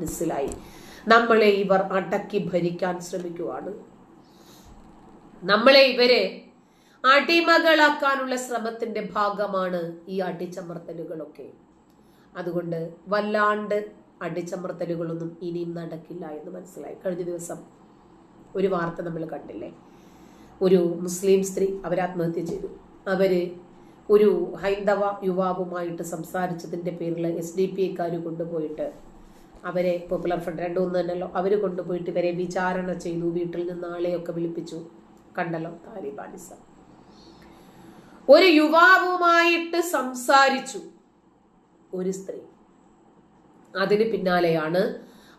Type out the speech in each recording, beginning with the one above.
മനസ്സിലായി. നമ്മളെ ഇവർ അടക്കി ഭരിക്കാൻ ശ്രമിക്കുവാണ്. നമ്മളെ ഇവരെ അടിമകളാക്കാനുള്ള ശ്രമത്തിന്റെ ഭാഗമാണ് ഈ അടിച്ചമർത്തലുകളൊക്കെ. അതുകൊണ്ട് വല്ലാണ്ട് അടിച്ചമർത്തലുകളൊന്നും ഇനിയും നടക്കില്ല എന്ന് മനസ്സിലായി. കഴിഞ്ഞ ദിവസം ഒരു വാർത്ത നമ്മൾ കണ്ടില്ലേ? ഒരു മുസ്ലിം സ്ത്രീ അവരാത്മഹത്യ ചെയ്തു. അവർ ഒരു ഹൈന്ദവ യുവാവുമായിട്ട് സംസാരിച്ചതിന്റെ പേരിൽ എസ് ഡി പി എക്കാർ കൊണ്ടുപോയിട്ട് അവരെ പോപ്പുലർ ഫ്രണ്ട് രണ്ടു തന്നെയല്ലോ. അവർ കൊണ്ടുപോയിട്ട് ഇവരെ വിചാരണ ചെയ്തു. വീട്ടിൽ നിന്ന് ആളെയൊക്കെ വിളിപ്പിച്ചു. കണ്ടല്ലോ താലിബാനിസം ഒരു യുവാവുമായിട്ട് സംസാരിച്ചു ഒരു സ്ത്രീ. അതിന് പിന്നാലെയാണ്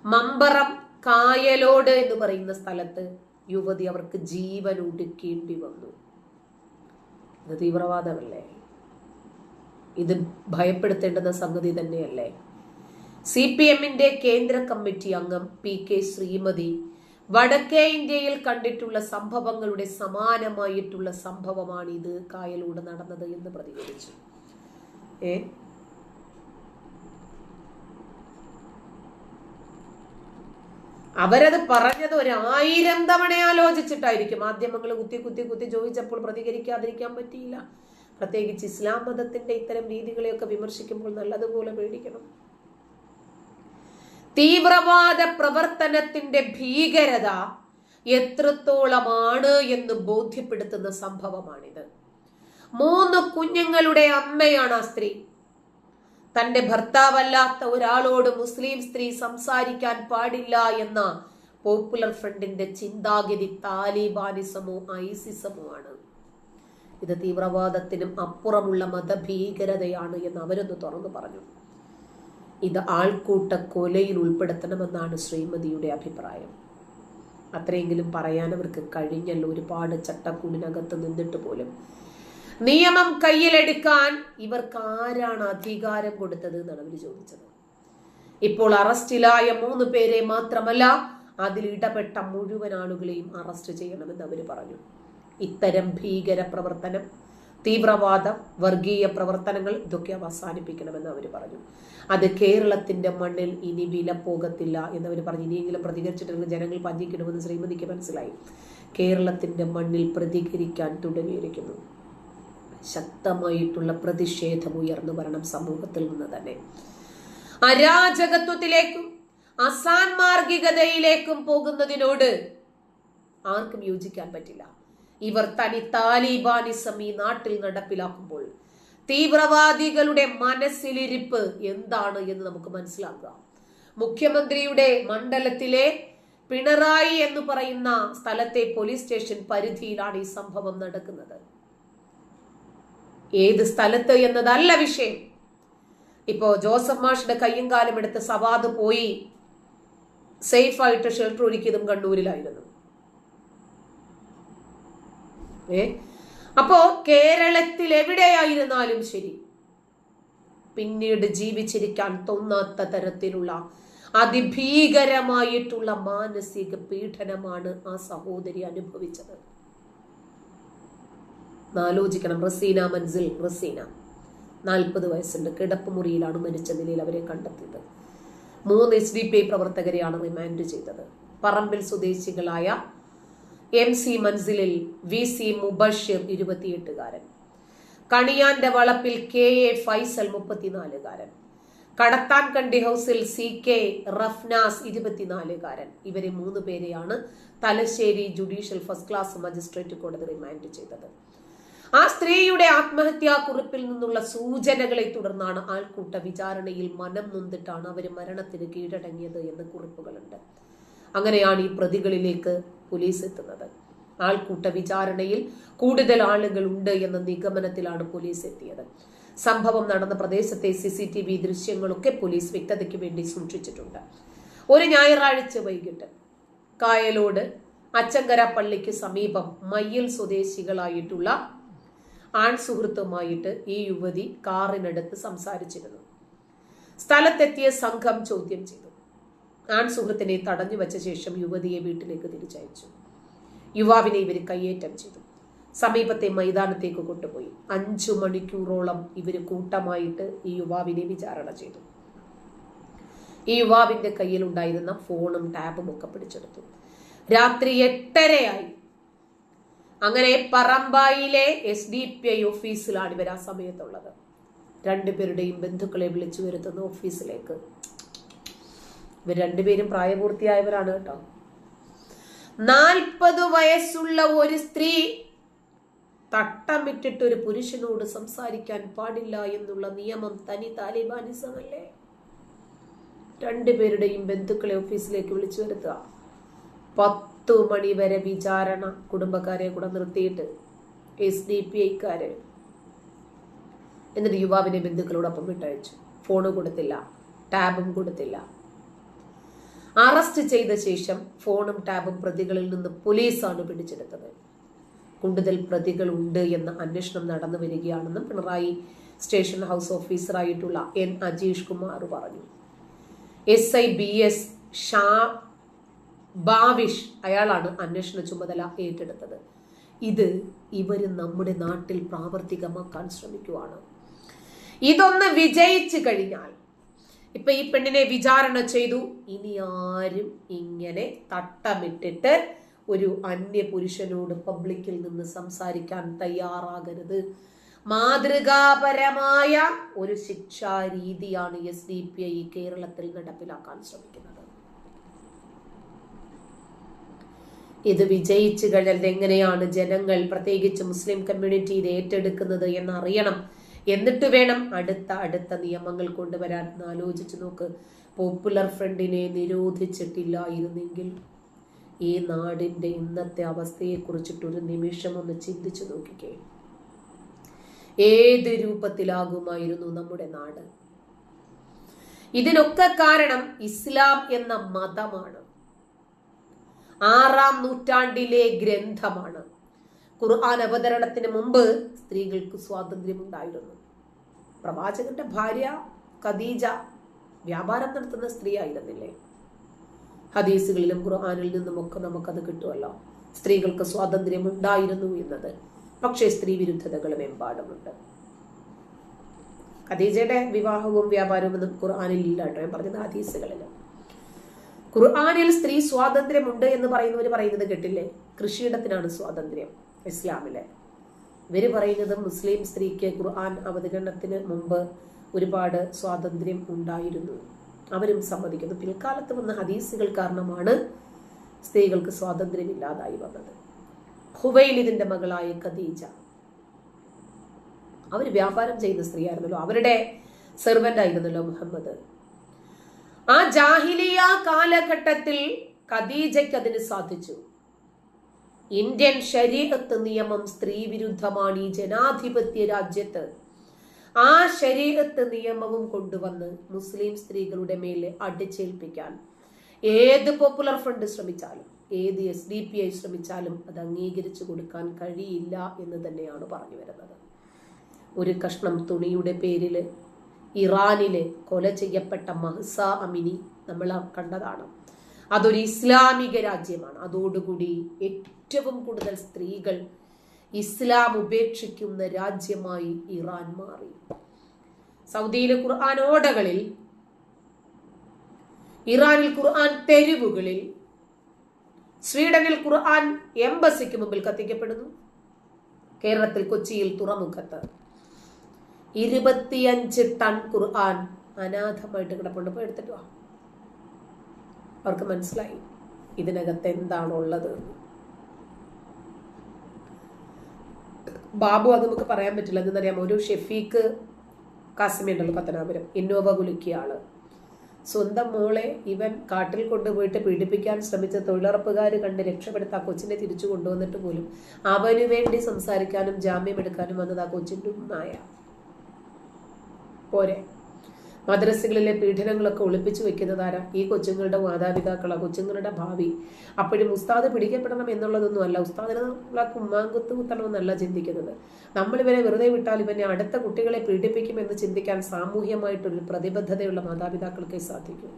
മമ്പറം കായലോട് എന്ന് പറയുന്ന സ്ഥലത്ത് യുവതി അവർക്ക് ജീവൻ ഒടുക്കേണ്ടി വന്നു. ഇത് തീവ്രവാദമല്ലേ? ഇത് ഭയപ്പെടുത്തേണ്ടുന്ന സംഗതി തന്നെയല്ലേ? സി പി എമ്മിന്റെ കേന്ദ്ര കമ്മിറ്റി അംഗം പി കെ ശ്രീമതി. വടക്കേ ഇന്ത്യയിൽ കണ്ടിട്ടുള്ള സംഭവങ്ങളുടെ സമാനമായിട്ടുള്ള സംഭവമാണ് ഇത് കായലൂടെ നടന്നത് എന്ന് പ്രതികരിച്ചു. ഏ? അവരത് പറഞ്ഞത് ഒരു ആയിരം തവണ ആലോചിച്ചിട്ടായിരിക്കും. മാധ്യമങ്ങൾ കുത്തി കുത്തി കുത്തി ചോദിച്ചപ്പോൾ പ്രതികരിക്കാതിരിക്കാൻ പറ്റിയില്ല. പ്രത്യേകിച്ച് ഇസ്ലാം മതത്തിന്റെ ഇത്തരം രീതികളെയൊക്കെ വിമർശിക്കുമ്പോൾ നല്ലതുപോലെ പേടിക്കണം. തീവ്രവാദ പ്രവർത്തനത്തിന്റെ ഭീകരത എത്രത്തോളമാണ് എന്ന് ബോധ്യപ്പെടുത്തുന്ന സംഭവമാണിത്. മൂന്ന് കുഞ്ഞുങ്ങളുടെ അമ്മയാണ് ആ സ്ത്രീ. തന്റെ ഭർത്താവല്ലാത്ത ഒരാളോട് മുസ്ലിം സ്ത്രീ സംസാരിക്കാൻ പാടില്ല എന്ന പോപ്പുലർ ഫ്രണ്ടിന്റെ ചിന്താഗതി താലിബാനിസമോ ഐസിസമോ ആണ്. ഇത് തീവ്രവാദത്തിനും അപ്പുറമുള്ള മതഭീകരതയാണ് എന്ന് അവരൊന്ന് തുറന്നു പറഞ്ഞു. ഇത് ആൾക്കൂട്ട കൊലയിൽ ഉൾപ്പെടുത്തണമെന്നാണ് ശ്രീമതിയുടെ അഭിപ്രായം. അത്രയെങ്കിലും പറയാൻ അവർക്ക് കഴിഞ്ഞല്ലോ ഒരുപാട് ചട്ടക്കൂടിനകത്ത് നിന്നിട്ട് പോലും. നിയമം കയ്യിലെടുക്കാൻ ഇവർക്ക് ആരാണ് അധികാരം കൊടുത്തത് എന്നാണ് അവർ ചോദിച്ചത്. ഇപ്പോൾ അറസ്റ്റിലായ മൂന്ന് പേരെ മാത്രമല്ല അതിൽ ഇടപെട്ട മുഴുവൻ ആളുകളെയും അറസ്റ്റ് ചെയ്യണമെന്ന് അവർ പറഞ്ഞു. ഇത്തരം ഭീകര പ്രവർത്തനം തീവ്രവാദം വർഗീയ പ്രവർത്തനങ്ങൾ ഇതൊക്കെ അവസാനിപ്പിക്കണമെന്ന് അവർ പറഞ്ഞു. അത് കേരളത്തിന്റെ മണ്ണിൽ ഇനി വില പോകത്തില്ല എന്നവർ പറഞ്ഞു. ഇനിയെങ്കിലും പ്രതികരിച്ചിട്ടുണ്ടെങ്കിൽ ജനങ്ങൾ പഞ്ഞിക്കിടുമെന്ന് ശ്രീമതിക്ക് മനസ്സിലായി. കേരളത്തിന്റെ മണ്ണിൽ പ്രതികരിക്കാൻ തുടങ്ങിയിരിക്കുന്നു. ശക്തമായിട്ടുള്ള പ്രതിഷേധം ഉയർന്നു വരണം സമൂഹത്തിൽ നിന്ന് തന്നെ. അരാജകത്വത്തിലേക്കും അസാൻമാർഗികതയിലേക്കും പോകുന്നതിനോട് ആർക്കും യോജിക്കാൻ പറ്റില്ല. ഇവർ തനി താലിബാനിസം ഈ നാട്ടിൽ നടപ്പിലാക്കുമ്പോൾ തീവ്രവാദികളുടെ മനസ്സിലിരിപ്പ് എന്താണ് എന്ന് നമുക്ക് മനസ്സിലാക്കാം മുഖ്യമന്ത്രിയുടെ മണ്ഡലത്തിലെ പിണറായി എന്ന് പറയുന്ന സ്ഥലത്തെ പോലീസ് സ്റ്റേഷൻ പരിധിയിലാണ് ഈ സംഭവം നടക്കുന്നത്. ഏത് സ്ഥലത്ത് എന്നതല്ല വിഷയം. ഇപ്പോ ജോസഫ് മാഷിന്റെ കയ്യും കാലം എടുത്ത് സവാദ് പോയി സേഫായിട്ട് ഷെൽട്ടർ ഒരുക്കിയതും കണ്ണൂരിലായിരുന്നു. ഏ? അപ്പോ കേരളത്തിൽ എവിടെയായിരുന്നാലും ശരി. പിന്നീട് ജീവിച്ചിരിക്കാൻ തോന്നാത്ത തരത്തിലുള്ള അതിഭീകരമായിട്ടുള്ള മാനസിക പീഡനമാണ് ആ സഹോദരി അനുഭവിച്ചത്. ആലോചിക്കണം റസീന മൻസിൽ റസീന. നാൽപ്പത് വയസ്സിന്റെ കിടപ്പ് മുറിയിലാണ് മരിച്ച നിലയിൽ അവരെ കണ്ടെത്തിയത്. മൂന്ന് എസ് ഡി പി ഐ പ്രവർത്തകരെയാണ് റിമാൻഡ് ചെയ്തത്. പറമ്പിൽ സ്വദേശികളായ എം സി മൻസിലിൽ വി സി മുബഷിർ ഇരുപത്തിയെട്ടുകാരൻ. കണിയാന്റെ വളപ്പിൽ കെ എ ഫൈസൽ മുപ്പത്തിനാലുകാരൻ. കടത്താൻ കണ്ടി ഹൗസിൽ സി കെ റഫ്നാസ് ഇരുപത്തിനാലുകാരൻ. ഇവരെ മൂന്ന് പേരെയാണ് Thalassery judicial first class magistrate കോടതി റിമാൻഡ് ചെയ്തത്. ആ സ്ത്രീയുടെ ആത്മഹത്യാ കുറിപ്പിൽ നിന്നുള്ള സൂചനകളെ തുടർന്നാണ് ആൾക്കൂട്ട വിചാരണയിൽ മനം നൊന്തിട്ടാണ് അവർ മരണത്തിന് കീഴടങ്ങിയത് എന്ന് കുറിപ്പുകളുണ്ട്. അങ്ങനെയാണ് ഈ പ്രതികളിലേക്ക് പോലീസ് എത്തുന്നത്. ആൾക്കൂട്ട വിചാരണയിൽ കൂടുതൽ ആളുകൾ ഉണ്ട് എന്ന നിഗമനത്തിലാണ് പോലീസ് എത്തിയത്. സംഭവം നടന്ന പ്രദേശത്തെ സി സി ടി വി ദൃശ്യങ്ങളൊക്കെ പോലീസ് വ്യക്തതയ്ക്ക് വേണ്ടി സൂക്ഷിച്ചിട്ടുണ്ട്. ഒരു ഞായറാഴ്ച വൈകിട്ട് കായലോട് അച്ചങ്കര പള്ളിക്ക് സമീപം മയ്യൽ സ്വദേശികളായിട്ടുള്ള ആൺ സുഹൃത്തുമായിട്ട് ഈ യുവതി കാറിനടുത്ത് സംസാരിച്ചിരുന്നു. സ്ഥലത്തെത്തിയ സംഘം ചോദ്യം ചെയ്തു. ആൺ സുഹൃത്തിനെ തടഞ്ഞു വെച്ച ശേഷം യുവതിയെ വീട്ടിലേക്ക് തിരിച്ചയച്ചു. യുവാവിനെ ഇവർ കയ്യേറ്റം ചെയ്തു. സമീപത്തെ മൈതാനത്തേക്ക് കൊണ്ടുപോയി. അഞ്ചു മണിക്കൂറോളം ഇവർ കൂട്ടമായിട്ട് ഈ യുവാവിനെ വിചാരണ ചെയ്തു. ഈ യുവാവിന്റെ കയ്യിൽ ഉണ്ടായിരുന്ന ഫോണും ടാബും ഒക്കെ പിടിച്ചെടുത്തു. രാത്രി എട്ടരയായി. അങ്ങനെ പറമ്പായിലെ എസ് ഡി പി ഐ ഓഫീസിലാണ് ഇവർ ആ സമയത്തുള്ളത്. രണ്ടുപേരുടെയും ബന്ധുക്കളെ വിളിച്ചു വരുത്തുന്ന ഓഫീസിലേക്ക്. ഇവർ രണ്ടുപേരും പ്രായപൂർത്തിയായവരാണ് കേട്ടോ. നാൽപ്പത് വയസ്സുള്ള ഒരു സ്ത്രീ തട്ടമിട്ടിട്ട് ഒരു പുരുഷനോട് സംസാരിക്കാൻ പാടില്ല എന്നുള്ള നിയമം തനി താലിബാനിസമല്ലേ? രണ്ടുപേരുടെയും ബന്ധുക്കളെ ഓഫീസിലേക്ക് വിളിച്ചു വരുത്തുക. പത്തു മണി വരെ വിചാരണ കുടുംബക്കാരെ കൂടെ നിർത്തിയിട്ട് എസ് ഡി പി ഐക്കാര് എന്നിട്ട് യുവാവിനെ ബന്ധുക്കളോടൊപ്പം വിട്ടയച്ചു. ഫോണും കൊടുത്തില്ല ടാബും കൊടുത്തില്ല. അറസ്റ്റ് ചെയ്ത ശേഷം ഫോണും ടാബും പ്രതികളിൽ നിന്ന് പോലീസാണ് പിടിച്ചെടുത്തത്. കൂടുതൽ പ്രതികൾ ഉണ്ട് എന്ന അന്വേഷണം നടന്നു വരികയാണെന്നും പിണറായി സ്റ്റേഷൻ ഹൗസ് ഓഫീസറായിട്ടുള്ള എൻ അജീഷ് കുമാർ പറഞ്ഞു. S I B S Sha Bavish അയാളാണ് അന്വേഷണ ചുമതല ഏറ്റെടുത്തത്. ഇത് ഇവർ നമ്മുടെ നാട്ടിൽ പ്രാവർത്തികമാക്കാൻ ശ്രമിക്കുവാണ്. ഇതൊന്ന് വിജയിച്ചു കഴിഞ്ഞാൽ ഇപ്പൊ ഈ പെണ്ണിനെ വിചാരണ ചെയ്തു ഇനി ആരും ഇങ്ങനെ തട്ടമിട്ടിട്ട് ഒരു അന്യ പുരുഷനോട് പബ്ലിക്കിൽ നിന്ന് സംസാരിക്കാൻ തയ്യാറാകരുത്. മാതൃകാപരമായ ഒരു ശിക്ഷാരീതിയാണ് എസ് ഡി പി ഐ കേരളത്തിൽ നടപ്പിലാക്കാൻ ശ്രമിക്കുന്നത്. ഇത് വിജയിച്ചു കഴിഞ്ഞാൽ എങ്ങനെയാണ് ജനങ്ങൾ പ്രത്യേകിച്ച് മുസ്ലിം കമ്മ്യൂണിറ്റി ഇത് ഏറ്റെടുക്കുന്നത് എന്ന് അറിയണം എന്നിട്ട് വേണം അടുത്ത അടുത്ത നിയമങ്ങൾ കൊണ്ടുവരാൻ. എന്ന് ആലോചിച്ച് നോക്ക്. പോപ്പുലർ ഫ്രണ്ടിനെ നിരോധിച്ചിട്ടില്ലായിരുന്നെങ്കിൽ ഈ നാടിന്റെ ഇന്നത്തെ അവസ്ഥയെ കുറിച്ചിട്ടൊരു നിമിഷം ഒന്ന് ചിന്തിച്ചു നോക്കിക്കേ. ഏത് രൂപത്തിലാകുമായിരുന്നു നമ്മുടെ നാട്? ഇതിനൊക്കെ കാരണം ഇസ്ലാം എന്ന മതമാണ്. ആറാം നൂറ്റാണ്ടിലെ ഗ്രന്ഥമാണ്. ഖുർആൻ അവതരണത്തിന് മുമ്പ് സ്ത്രീകൾക്ക് സ്വാതന്ത്ര്യമുണ്ടായിരുന്നു. പ്രവാചകന്റെ ഭാര്യ ഖദീജ വ്യാപാരം നടത്തുന്ന സ്ത്രീ ആയിരുന്നില്ലേ ഹദീസുകളിലും ഖുർആാനിൽ നിന്നുമൊക്കെ നമുക്കത് കിട്ടുമല്ലോ. സ്ത്രീകൾക്ക് സ്വാതന്ത്ര്യം ഉണ്ടായിരുന്നു എന്നത്. പക്ഷേ സ്ത്രീ വിരുദ്ധതകളും എമ്പാടുമുണ്ട്. ഖദീജയുടെ വിവാഹവും വ്യാപാരവും ഒന്നും ഖുർആാനിൽ ഇല്ല കേട്ടോ. ഞാൻ പറഞ്ഞത് ഹദീസുകളിൽ ഖുർആാനിൽ സ്ത്രീ സ്വാതന്ത്ര്യമുണ്ട് എന്ന് പറയുന്നവർ പറയുന്നത് കേട്ടില്ലേ? കൃഷിയിടത്തിനാണ് സ്വാതന്ത്ര്യം. ഇസ്ലാമിലെ. ഇവർ പറയുന്നത് മുസ്ലിം സ്ത്രീക്ക് ഖുർആൻ അവതരണത്തിന് മുമ്പ് ഒരുപാട് സ്വാതന്ത്ര്യം ഉണ്ടായിരുന്നു. അവരും സമ്മതിക്കുന്നു. പിൽക്കാലത്ത് വന്ന ഹദീസുകൾ കാരണമാണ് സ്ത്രീകൾക്ക് സ്വാതന്ത്ര്യം ഇല്ലാതായി വന്നത് ഹുവൈലിദിന്റെ മകളായ ഖദീജ. അവർ വ്യാപാരം ചെയ്ത സ്ത്രീയായിരുന്നല്ലോ. അവരുടെ സെർവന്റ് ആയിരുന്നല്ലോ മുഹമ്മദ്. ആ ജാഹിലിയ കാലഘട്ടത്തിൽ ഖദീജയ്ക്ക് അതിന് സാധിച്ചു. ഇന്ത്യൻ ശരീരത്ത് നിയമം സ്ത്രീ വിരുദ്ധമാണ് ഈ ജനാധിപത്യ രാജ്യത്ത്. ആ ശരീരത്ത് നിയമവും കൊണ്ടുവന്ന് മുസ്ലിം സ്ത്രീകളുടെ മേലെ അടിച്ചേൽപ്പിക്കാൻ ഏത് പോപ്പുലർ ഫ്രണ്ട് ശ്രമിച്ചാലും ഏത് എസ് ഡി പി ഐ ശ്രമിച്ചാലും അത് അംഗീകരിച്ചു കൊടുക്കാൻ കഴിയില്ല എന്ന് തന്നെയാണ് പറഞ്ഞു വരുന്നത്. ഒരു കഷ്ണം തുണിയുടെ പേരിൽ ഇറാനിലെ കൊല ചെയ്യപ്പെട്ട മഹ്സ അമിനി നമ്മൾ കണ്ടതാണ്. അതൊരു ഇസ്ലാമിക രാജ്യമാണ്. അതോടുകൂടി ഏറ്റവും കൂടുതൽ സ്ത്രീകൾ ഇസ്ലാം ഉപേക്ഷിക്കുന്ന രാജ്യമായി ഇറാൻ മാറി. സൗദിയിലെ ഖുർആൻ ഓടകളിൽ ഇറാനിൽ ഖുർആൻ തെരുവുകളിൽ സ്വീഡനിൽ ഖുർആൻ എംബസിക്ക് മുമ്പിൽ കത്തിക്കപ്പെടുന്നു. കേരളത്തിൽ കൊച്ചിയിൽ തുറമുഖത്ത് ഇരുപത്തിയഞ്ച് ടൺ ഖുർആൻ അനാഥമായിട്ട് കിടപ്പുണ്ട്. പോയി എടുത്തിട്ട് വാ. അവർക്ക് മനസ്സിലായി. ഇതിനകത്ത് എന്താണുള്ളത്? ബാബു അത് നമുക്ക് പറയാൻ പറ്റില്ല. എന്തെന്നറിയാം ഒരു ഷെഫീക്ക് കാസിമി ഉണ്ടല്ലോ പത്തനാപുരം. ഇന്നോവ കുലുക്കിയ ആൾ. സ്വന്തം മോളെ ഇവൻ കാട്ടിൽ കൊണ്ടുപോയിട്ട് പീഡിപ്പിക്കാൻ ശ്രമിച്ച തൊഴിലുറപ്പുകാർ കണ്ട് രക്ഷപ്പെടുത്ത ആ കൊച്ചിനെ തിരിച്ചു കൊണ്ടുവന്നിട്ട് പോലും അവന് വേണ്ടി സംസാരിക്കാനും ജാമ്യം എടുക്കാനും വന്നത് ആ കൊച്ചിന്റെ ഉമ്മായ. പോരെ. മദ്രസകളിലെ പീഡനങ്ങളൊക്കെ ഒളിപ്പിച്ചു വെക്കുന്നതാരാ ഈ കൊച്ചുങ്ങളുടെ മാതാപിതാക്കളാ കൊച്ചുങ്ങളുടെ ഭാവി. അപ്പോഴും ഉസ്താദ് പിടിക്കപ്പെടണം എന്നുള്ളതൊന്നും അല്ല. ഉസ്താദിനുള്ള കുമ്മാങ്കുത്ത് കുത്തണമെന്നല്ല ചിന്തിക്കുന്നത്. ഇവരെ വെറുതെ വിട്ടാൽ ഇവനെ അടുത്ത കുട്ടികളെ പീഡിപ്പിക്കുമെന്ന് ചിന്തിക്കാൻ സാമൂഹ്യമായിട്ടൊരു പ്രതിബദ്ധതയുള്ള മാതാപിതാക്കൾക്കേ സാധിക്കൂ.